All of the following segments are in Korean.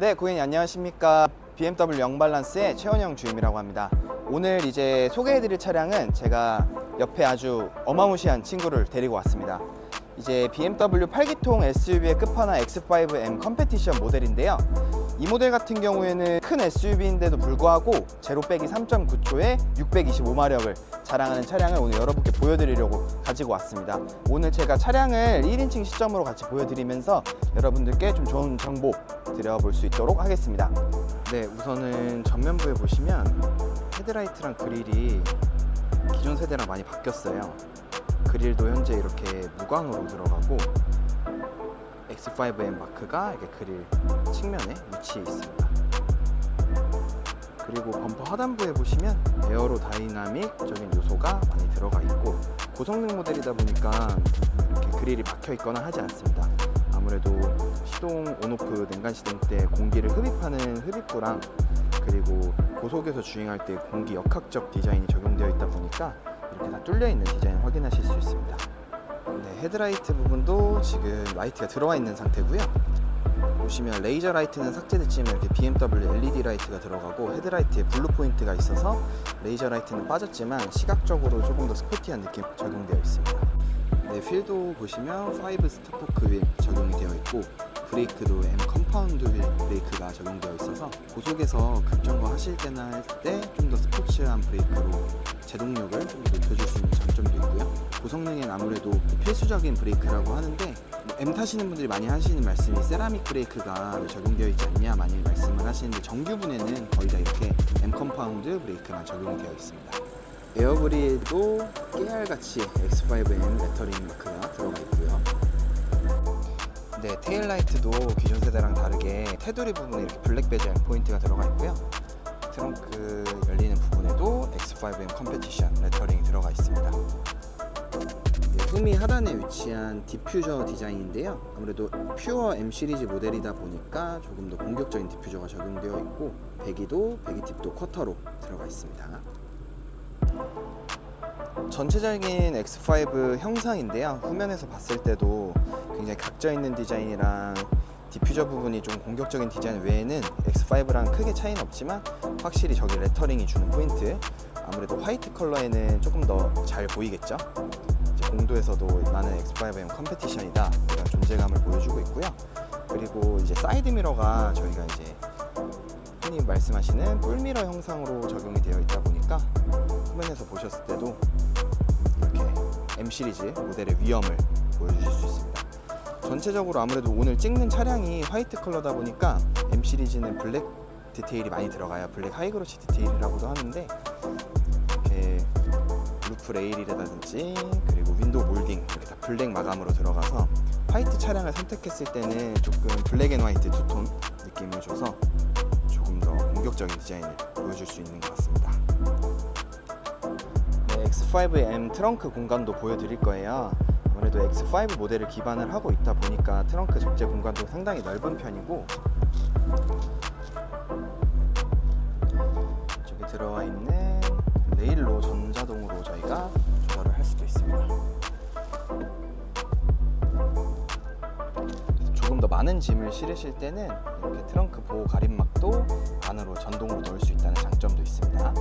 네, 고객님 안녕하십니까. BMW 영발란스의 최원영 주임이라고 합니다. 오늘 이제 소개해드릴 차량은 제가 옆에 아주 어마무시한 친구를 데리고 왔습니다. 이제 BMW 8기통 SUV의 끝판왕 X5M 컴페티션 모델인데요. 이 모델 같은 경우에는 큰 SUV인데도 불구하고 제로 빼기 3.9초에 625마력을 자랑하는 차량을 오늘 여러분께 보여드리려고 가지고 왔습니다. 오늘 제가 차량을 1인칭 시점으로 같이 보여드리면서 여러분들께 좀 좋은 정보 드려볼 수 있도록 하겠습니다. 네, 우선은 전면부에 보시면 헤드라이트랑 그릴이 기존 세대랑 많이 바뀌었어요. 그릴도 현재 이렇게 무광으로 들어가고 X5M 마크가 이렇게 그릴 측면에 위치해 있습니다. 그리고 범퍼 하단부에 보시면 에어로 다이나믹적인 요소가 많이 들어가 있고 고성능 모델이다 보니까 이렇게 그릴이 막혀 있거나 하지 않습니다. 아무래도 시동 온오프 냉간 시동 때 공기를 흡입하는 흡입구랑 그리고 고속에서 주행할 때 공기 역학적 디자인이 적용되어 있다 보니까 이렇게 다 뚫려 있는 디자인 확인하실 수 있습니다. 네, 헤드라이트 부분도 지금 라이트가 들어와 있는 상태고요. 보시면 레이저 라이트는 삭제됐지만 이렇게 BMW LED 라이트가 들어가고 헤드라이트에 블루 포인트가 있어서 레이저 라이트는 빠졌지만 시각적으로 조금 더 스포티한 느낌 적용되어 있습니다. 네, 휠도 보시면 5 스타포크 휠 적용이 되어 있고 브레이크도 M 컴파운드 휠 브레이크가 적용되어 있어서 고속에서 급정거 하실 때나 할 때 좀 더 스포츠한 브레이크로 제동력을 좀 더 높여줄 수 있는 장점도 있고요. 고성능엔 아무래도 필수적인 브레이크라고 하는데 뭐 M 타시는 분들이 많이 하시는 말씀이 세라믹 브레이크가 왜 적용되어 있지 않냐 많이 말씀을 하시는데 정규분에는 거의 다 이렇게 M 컴파운드 브레이크만 적용이 되어 있습니다. 에어브릴도 깨알같이 X5M 레터링 마크가 들어가 있고요. 네, 테일라이트도 기존 세대랑 다르게 테두리 부분에 이렇게 블랙 베젤 포인트가 들어가 있고요. 트렁크 열리는 부분에도 X5M 컴페티션 레터링이 들어가 있습니다. 네, 흠이 하단에 위치한 디퓨저 디자인인데요. 아무래도 퓨어 M 시리즈 모델이다 보니까 조금 더 공격적인 디퓨저가 적용되어 있고 배기도 배기 팁도 쿼터로 들어가 있습니다. 전체적인 X5 형상인데요. 후면에서 봤을 때도 굉장히 각져 있는 디자인이랑 디퓨저 부분이 좀 공격적인 디자인 외에는 X5랑 크게 차이는 없지만 확실히 저기 레터링이 주는 포인트 아무래도 화이트 컬러에는 조금 더 잘 보이겠죠. 공도에서도 나는 X5M 컴페티션이다 이런 존재감을 보여주고 있고요. 그리고 이제 사이드 미러가 저희가 이제 흔히 말씀하시는 뿔미러 형상으로 적용이 되어 있다 보니까 화면에서 보셨을 때도 M 시리즈 모델의 위험을 보여주실 수 있습니다. 전체적으로 아무래도 오늘 찍는 차량이 화이트 컬러다 보니까 M 시리즈는 블랙 디테일이 많이 들어가요. 블랙 하이그로시 디테일이라고도 하는데 이렇게 루프 레일이라든지 그리고 윈도우 몰딩 이렇게 다 블랙 마감으로 들어가서 화이트 차량을 선택했을 때는 조금 블랙 앤 화이트 두톤 느낌을 줘서 조금 더 공격적인 디자인을 보여줄 수 있는 것 같습니다. 네, X5M 트렁크 공간도 보여드릴 거예요. 아무래도 X5 모델을 기반을 하고 있다 보니까 트렁크 적재 공간도 상당히 넓은 편이고 저기 들어와 있는 레일로 전자동으로 저희가 조절을 할 수도 있습니다. 조금 더 많은 짐을 실으실 때는 이렇게 트렁크 보호 가림막도 안으로 전동으로 넣을 수 있다는 장점도 있습니다.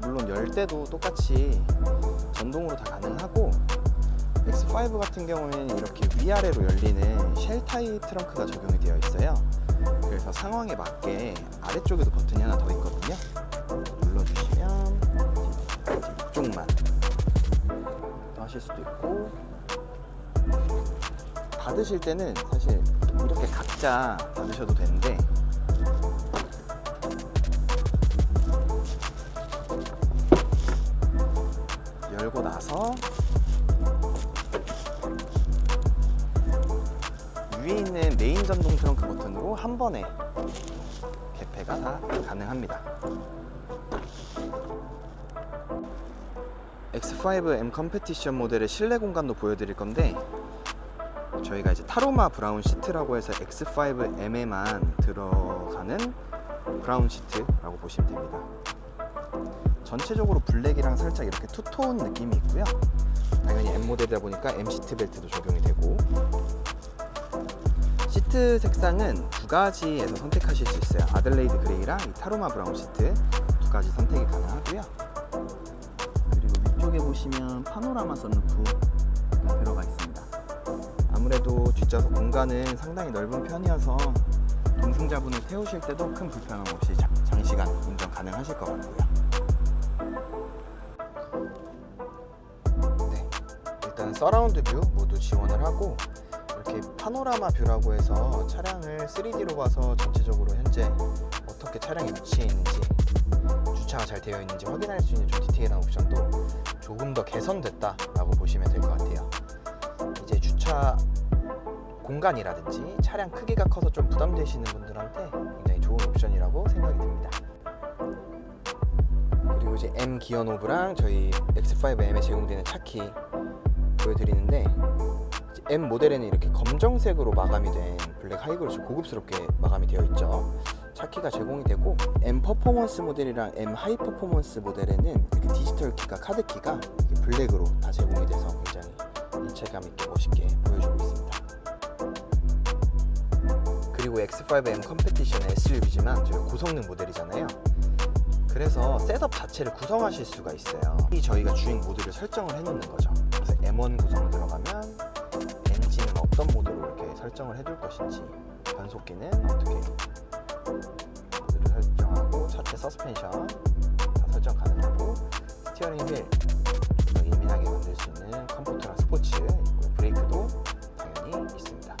물론 열 때도 똑같이 전동으로 다 가능하고 X5 같은 경우에는 이렇게 위아래로 열리는 쉘 타입 트렁크가 적용이 되어 있어요. 그래서 상황에 맞게 아래쪽에도 버튼이 하나 더 있거든요. 눌러주시면 이쪽만 또 하실 수도 있고 닫으실 때는 사실 이렇게 각자 닫으셔도 되는데 열고 나서 위에 있는 메인 전동 트렁크 버튼으로 한 번에 개폐가 다 가능합니다. X5M 컴페티션 모델의 실내 공간도 보여드릴 건데 저희가 이제 타로마 브라운 시트라고 해서 X5M에만 들어가는 브라운 시트라고 보시면 됩니다. 전체적으로 블랙이랑 살짝 이렇게 투톤 느낌이 있고요. 당연히 M 모델이다 보니까 M 시트 벨트도 적용이 되고 시트 색상은 두 가지에서 선택하실 수 있어요. 아들레이드 그레이랑 이 타로마 브라운 시트 두 가지 선택이 가능하고요. 그리고 위쪽에 보시면 파노라마 선루프가 들어가 있습니다. 아무래도 뒷좌석 공간은 상당히 넓은 편이어서 동승자분을 태우실 때도 큰 불편함 없이 자- 장시간 운전 가능하실 것 같고요. 일단 서라운드 뷰 모두 지원을 하고 이렇게 파노라마 뷰라고 해서 차량을 3D로 봐서 전체적으로 현재 어떻게 차량이 위치해 있는지 주차가 잘 되어 있는지 확인할 수 있는 좀 디테일한 옵션도 조금 더 개선됐다 라고 보시면 될 것 같아요. 이제 주차 공간이라든지 차량 크기가 커서 좀 부담되시는 분들한테 굉장히 좋은 옵션이라고 생각이 듭니다. 그리고 이제 M 기어 노브랑 저희 X5M에 제공되는 차키 보여드리는데 M 모델에는 이렇게 검정색으로 마감이 된 블랙 하이그로스 고급스럽게 마감이 되어 있죠. 차키가 제공이 되고 M 퍼포먼스 모델이랑 M 하이 퍼포먼스 모델에는 이렇게 디지털 키가 카드 키가 블랙으로 다 제공이 돼서 굉장히 일체감 있게 멋있게 보여주고 있습니다. 그리고 X5M 컴페티션 SUV지만 저희 고성능 모델이잖아요. 그래서 셋업 자체를 구성하실 수가 있어요. 이 저희가 주행 모드를 설정을 해놓는 거죠. 그래서 M1 구성을 들어가면 엔진은 어떤 모드로 이렇게 설정을 해둘 것인지, 변속기는 어떻게 모드를 설정하고 차체 서스펜션 다 설정 가능하고 스티어링 휠 예민하게 만들 수 있는 컴포트랑 스포츠 있고요. 브레이크도 당연히 있습니다.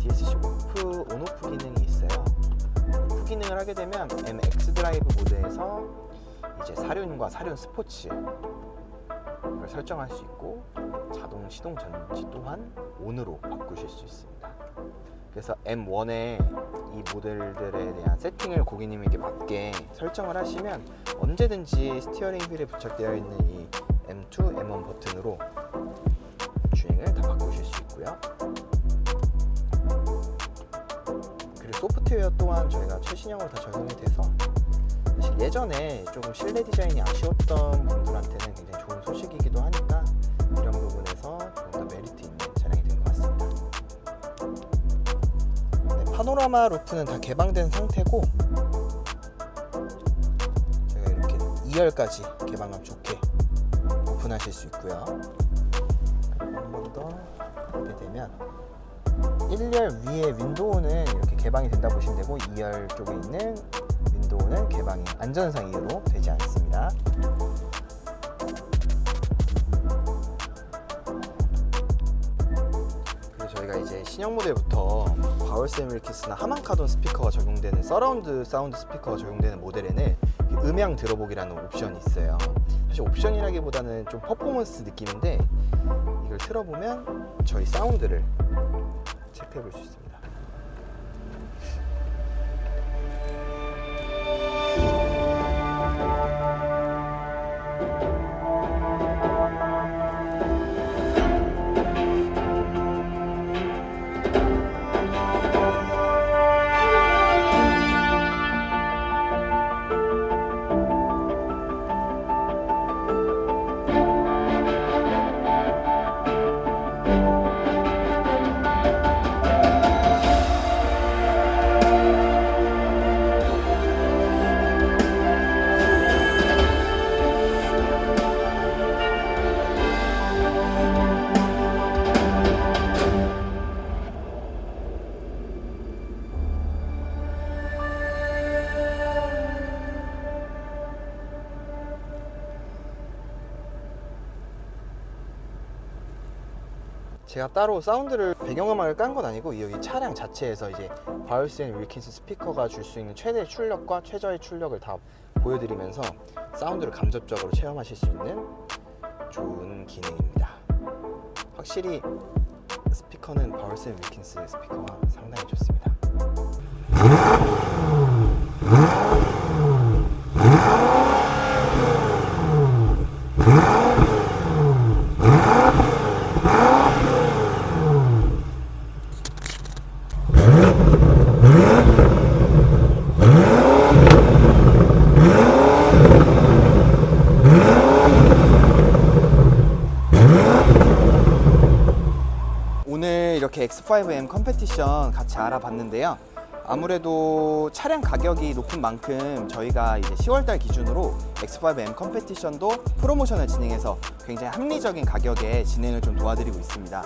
DSC 오프 온오프 기능이 있어요. 오프 기능을 하게 되면 MX 드라이브 모드에서 이제 사륜과 사륜 스포츠 이걸 설정할 수 있고 자동 시동 전지 또한 온으로 바꾸실 수 있습니다. 그래서 M1의 이 모델들에 대한 세팅을 고객님에게 맞게 설정을 하시면 언제든지 스티어링 휠에 부착되어 있는 이 M2, M1 버튼으로 주행을 다 바꾸실 수 있고요. 그리고 소프트웨어 또한 저희가 최신형으로 다 적용이 돼서 사실 예전에 조금 실내 디자인이 아쉬웠던 분들한테는 굉장히 좋은 소식이 파노라마 루프는 다 개방된 상태고 제가 이렇게 2열까지 개방감 좋게 오픈하실 수 있고요. 한 번더 하게 되면 1열 위에 윈도우는 이렇게 개방이 된다 보시면 되고 2열 쪽에 있는 윈도우는 개방이 안전상 이유로 되지 않습니다. 그리고 저희가 이제 신형 모델부터 바울샘 윌키스나 하만카돈 스피커가 적용되는 서라운드 사운드 스피커가 적용되는 모델에는 음향 들어보기라는 옵션이 있어요. 사실 옵션이라기보다는 좀 퍼포먼스 느낌인데 이걸 틀어보면 저희 사운드를 체크해 볼 수 있습니다. 제가 따로 사운드를 배경음악을 깐 건 아니고 여기 차량 자체에서 이제 바울스 앤 윌킨스 스피커가 줄 수 있는 최대 출력과 최저의 출력을 다 보여드리면서 사운드를 감접적으로 체험하실 수 있는 좋은 기능입니다. 확실히 스피커는 바울스 앤 윌킨스 스피커가 상당히 좋습니다. 오늘 이렇게 X5M 컴페티션 같이 알아봤는데요. 아무래도 차량 가격이 높은 만큼 저희가 이제 10월달 기준으로 X5M 컴페티션도 프로모션을 진행해서 굉장히 합리적인 가격에 진행을 좀 도와드리고 있습니다.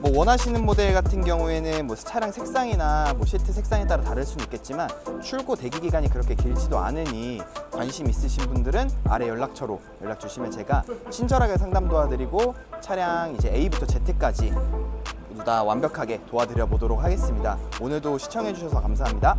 뭐 원하시는 모델 같은 경우에는 뭐 차량 색상이나 뭐 시트 색상에 따라 다를 수는 있겠지만 출고 대기 기간이 그렇게 길지도 않으니 관심 있으신 분들은 아래 연락처로 연락 주시면 제가 친절하게 상담 도와드리고 차량 이제 A부터 Z까지 모두 다 완벽하게 도와드려 보도록 하겠습니다. 오늘도 시청해 주셔서 감사합니다.